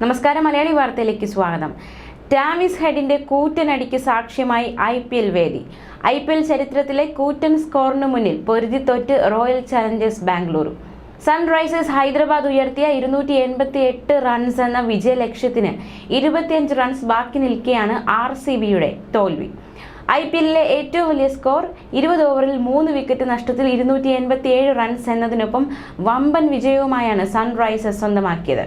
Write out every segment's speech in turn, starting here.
നമസ്കാരം മലയാളി വാർത്തയിലേക്ക് സ്വാഗതം. ടാമിസ് ഹെഡിന്റെ കൂറ്റനടിക്ക് സാക്ഷ്യമായി ഐ പി എൽ വേദി. ഐ പി എൽ ചരിത്രത്തിലെ കൂറ്റൻ സ്കോറിന് മുന്നിൽ പൊരുതിത്തോറ്റ് royal challengers Bengaluru. Sunrisers Hyderabad ഉയർത്തിയ ഇരുന്നൂറ്റി എൺപത്തി എട്ട് റൺസ് എന്ന വിജയ ലക്ഷ്യത്തിന് ഇരുപത്തിയഞ്ച് റൺസ് ബാക്കി നിൽക്കെയാണ് ആർ സി ബിയുടെ തോൽവി. ഐ പി എല്ലിലെ ഏറ്റവും വലിയ സ്കോർ ഇരുപത് ഓവറിൽ മൂന്ന് വിക്കറ്റ് നഷ്ടത്തിൽ ഇരുന്നൂറ്റി എൺപത്തി ഏഴ് റൺസ് എന്നതിനൊപ്പം വമ്പൻ വിജയവുമായാണ് സൺറൈസേഴ്സ് സ്വന്തമാക്കിയത്.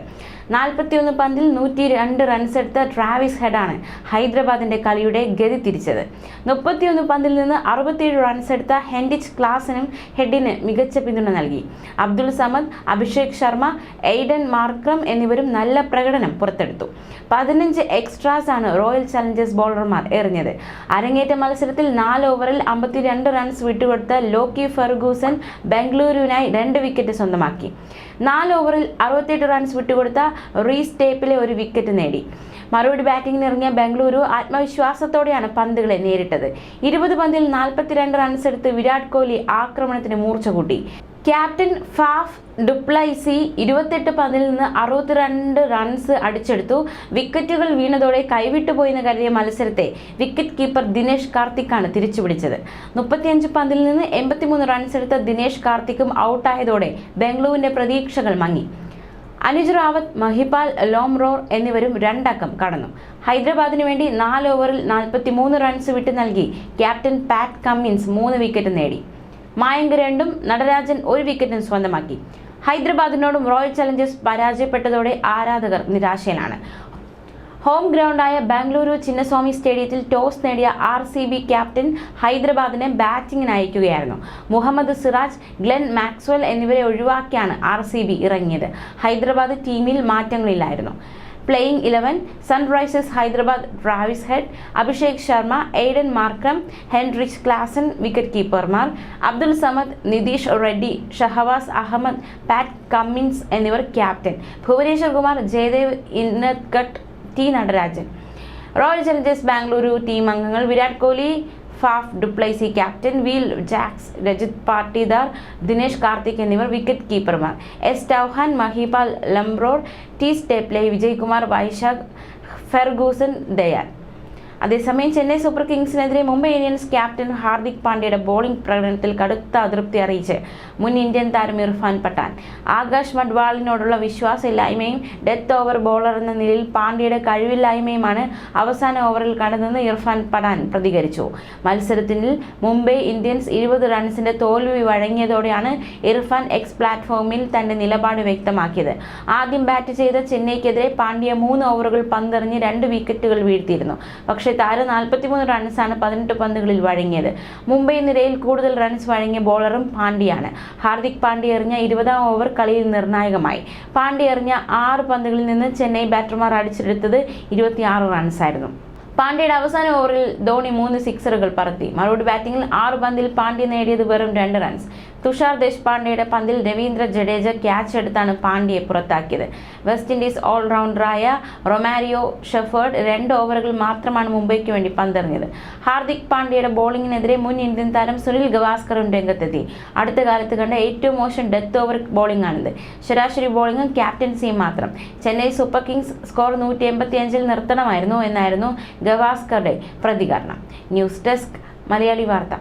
നാൽപ്പത്തിയൊന്ന് പന്തിൽ നൂറ്റി രണ്ട് റൺസ് എടുത്ത ട്രാവിസ് ഹെഡാണ് ഹൈദരാബാദിന്റെ കളിയുടെ ഗതി തിരിച്ചത്. മുപ്പത്തിയൊന്ന് പന്തിൽ നിന്ന് അറുപത്തിയേഴ് റൺസ് എടുത്ത ഹെൻഡിച്ച് ക്ലാസിനും ഹെഡിന് മികച്ച പിന്തുണ നൽകി. അബ്ദുൾ സമദ് അഭിഷേക് ശർമ്മ എയ്ഡൻ മാർക്രം എന്നിവരും നല്ല പ്രകടനം പുറത്തെടുത്തു. പതിനഞ്ച് എക്സ്ട്രാസ് ആണ് റോയൽ ചലഞ്ചേഴ്സ് ബോളർമാർ എറിഞ്ഞത്. അരങ്ങേറ്റ മത്സരത്തിൽ നാല് ഓവറിൽ അമ്പത്തിരണ്ട് റൺസ് വിട്ടുകൊടുത്ത ലോക്കി ഫെർഗൂസൻ ബംഗളൂരുവിനായി രണ്ട് വിക്കറ്റ് സ്വന്തമാക്കി. നാല് ഓവറിൽ അറുപത്തെട്ട് റൺസ് വിട്ടുകൊടുത്ത റീസ് ടേപ്പിലെ ഒരു വിക്കറ്റ് നേടി. മറുപടി ബാറ്റിംഗിന് ഇറങ്ങിയ ബംഗളൂരു ആത്മവിശ്വാസത്തോടെയാണ് പന്തുകളെ നേരിട്ടത്. ഇരുപത് പന്തിൽ നാൽപ്പത്തിരണ്ട് റൺസ് എടുത്ത് വിരാട് കോഹ്ലി ആക്രമണത്തിന് മൂർച്ച കൂട്ടി ക്യാപ്റ്റൻ ഫാഫ് ഡുപ്ലൈസി ഇരുപത്തെട്ട് പന്തിൽ നിന്ന് അറുപത്തിരണ്ട് റൺസ് അടിച്ചെടുത്തു. വിക്കറ്റുകൾ വീണതോടെ കൈവിട്ടു പോയെന്ന് കരുതിയ മത്സരത്തെ വിക്കറ്റ് കീപ്പർ ദിനേഷ് കാർത്തിക്കാണ് തിരിച്ചുപിടിച്ചത്. മുപ്പത്തിയഞ്ച് പന്തിൽ നിന്ന് എൺപത്തിമൂന്ന് റൺസ് എടുത്ത ദിനേഷ് കാർത്തിക്കും ഔട്ടായതോടെ ബംഗളൂരുവിന്റെ പ്രതീക്ഷകൾ മങ്ങി. അനുജ് റാവത്ത് മഹിപാൽ ലോംറോർ എന്നിവരും രണ്ടക്കം കടന്നു. ഹൈദരാബാദിന് വേണ്ടി നാല് ഓവറിൽ നാൽപ്പത്തി മൂന്ന് റൺസ് വിട്ടു നൽകി. ക്യാപ്റ്റൻ പാറ്റ് കമ്മിൻസ് മൂന്ന് വിക്കറ്റ് നേടി. മായങ്ക് രണ്ടും നടരാജൻ ഒരു വിക്കറ്റും സ്വന്തമാക്കി. ഹൈദരാബാദിനോടും റോയൽ ചലഞ്ചേഴ്സ് പരാജയപ്പെട്ടതോടെ ആരാധകർ നിരാശയിലാണ്. ഹോം ഗ്രൗണ്ടായ ബാംഗ്ലൂരു ചിന്നസ്വാമി സ്റ്റേഡിയത്തിൽ ടോസ് നേടിയ ആർ സി ബി ക്യാപ്റ്റൻ ഹൈദരാബാദിനെ ബാറ്റിംഗിന് അയക്കുകയായിരുന്നു. മുഹമ്മദ് സിറാജ് ഗ്ലെൻ മാക്സ്വെൽ എന്നിവരെ ഒഴിവാക്കിയാണ് ആർ സി ബി ഇറങ്ങിയത്. ഹൈദരാബാദ് ടീമിൽ മാറ്റങ്ങളില്ലായിരുന്നു. Playing eleven sunrisers Hyderabad Travis Head Abhishek Sharma Aiden Markram Heinrich Klaasen wicket കീപ്പർമാർ Abdul Samad Nitish Reddy ഷഹവാസ് അഹമ്മദ് പാറ്റ് കമ്മിൻസ് എന്നിവർ captain Bhuvneshwar Kumar Jaydev Unadkat T Natarajan. Royal challengers Bengaluru team അംഗങ്ങൾ Virat Kohli Faf du Plessis captain Will Jacks Rajat Patidar Dinesh Karthik എന്നിവർ wicket കീപ്പർമാർ S Chauhan Mahipal Lomror T സ്റ്റേപ്ലെ Vijaykumar Vyshak Ferguson Dayal അതേസമയം Chennai super കിങ്സിനെതിരെ Mumbai Indians captain Hardik പാണ്ഡ്യയുടെ bowling പ്രകടനത്തിൽ കടുത്ത അതൃപ്തി അറിയിച്ച് മുൻ ഇന്ത്യൻ താരം ഇർഫാൻ പട്ടാൻ. ആകാശ് മഡ്വാളിനോടുള്ള വിശ്വാസമില്ലായ്മയും ഡെത്ത് ഓവർ ബോളർ എന്ന നിലയിൽ പാണ്ഡ്യയുടെ കഴിവില്ലായ്മയുമാണ് അവസാന ഓവറിൽ കണ്ടതെന്ന് ഇർഫാൻ പട്ടാൻ പ്രതികരിച്ചു. മത്സരത്തിൽ മുംബൈ ഇന്ത്യൻസ് ഇരുപത് റൺസിന്റെ തോൽവി വഴങ്ങിയതോടെയാണ് ഇർഫാൻ എക്സ് പ്ലാറ്റ്ഫോമിൽ തന്റെ നിലപാട് വ്യക്തമാക്കിയത്. ആദ്യം ബാറ്റ് ചെയ്ത ചെന്നൈക്കെതിരെ പാണ്ഡ്യ മൂന്ന് ഓവറുകൾ പന്തെറിഞ്ഞ് രണ്ട് വിക്കറ്റുകൾ വീഴ്ത്തിയിരുന്നു. പക്ഷേ താരം നാൽപ്പത്തിമൂന്ന് റൺസാണ് പതിനെട്ട് പന്തുകളിൽ വഴങ്ങിയത്. മുംബൈ നിരയിൽ കൂടുതൽ റൺസ് വഴങ്ങിയ ബോളറും പാണ്ഡ്യയാണ്. ഹാർദിക് പാണ്ഡ്യ എറിഞ്ഞ ഇരുപതാം ഓവർ കളിയിൽ നിർണായകമായി. പാണ്ഡ്യ എറിഞ്ഞ ആറ് പന്തുകളിൽ നിന്ന് ചെന്നൈ ബാറ്റർമാർ അടിച്ചെടുത്തത് ഇരുപത്തിയാറ് റൺസായിരുന്നു പാണ്ഡ്യയുടെ അവസാന ഓവറിൽ ധോണി മൂന്ന് സിക്സറുകൾ പറത്തി. മറുപടി ബാറ്റിംഗിൽ ആറ് പന്തിൽ പാണ്ഡ്യ നേടിയത് വെറും രണ്ട് റൺസ്. തുഷാർ ദേശ്പാണ്ഡെയുടെ പന്തിൽ രവീന്ദ്ര ജഡേജ ക്യാച്ച് എടുത്താണ് പാണ്ഡ്യയെ പുറത്താക്കിയത്. വെസ്റ്റ് ഇൻഡീസ് ഓൾറൗണ്ടറായ റൊമാരിയോ ഷെഫേർഡ് രണ്ട് ഓവറുകൾ മാത്രമാണ് മുംബൈക്ക് വേണ്ടി പന്തെറിഞ്ഞത്. ഹാർദിക് പാണ്ഡ്യയുടെ ബോളിംഗിനെതിരെ മുൻ ഇന്ത്യൻ താരം സുനിൽ ഗവാസ്കറും രംഗത്തെത്തി. അടുത്ത കാലത്ത് കണ്ട ഏറ്റവും മോശം ഡെത്ത് ഓവർ ബോളിംഗ് ആണിത് ശരാശരി ബോളിംഗും ക്യാപ്റ്റൻസിയും മാത്രം. ചെന്നൈ സൂപ്പർ കിങ്സ് സ്കോർ നൂറ്റി എൺപത്തിയഞ്ചിൽ നിർത്തണമായിരുന്നു എന്നായിരുന്നു ഗവാസ്കറുടെ പ്രതികരണം. ന്യൂസ് ഡെസ്ക് മലയാളി വാർത്ത.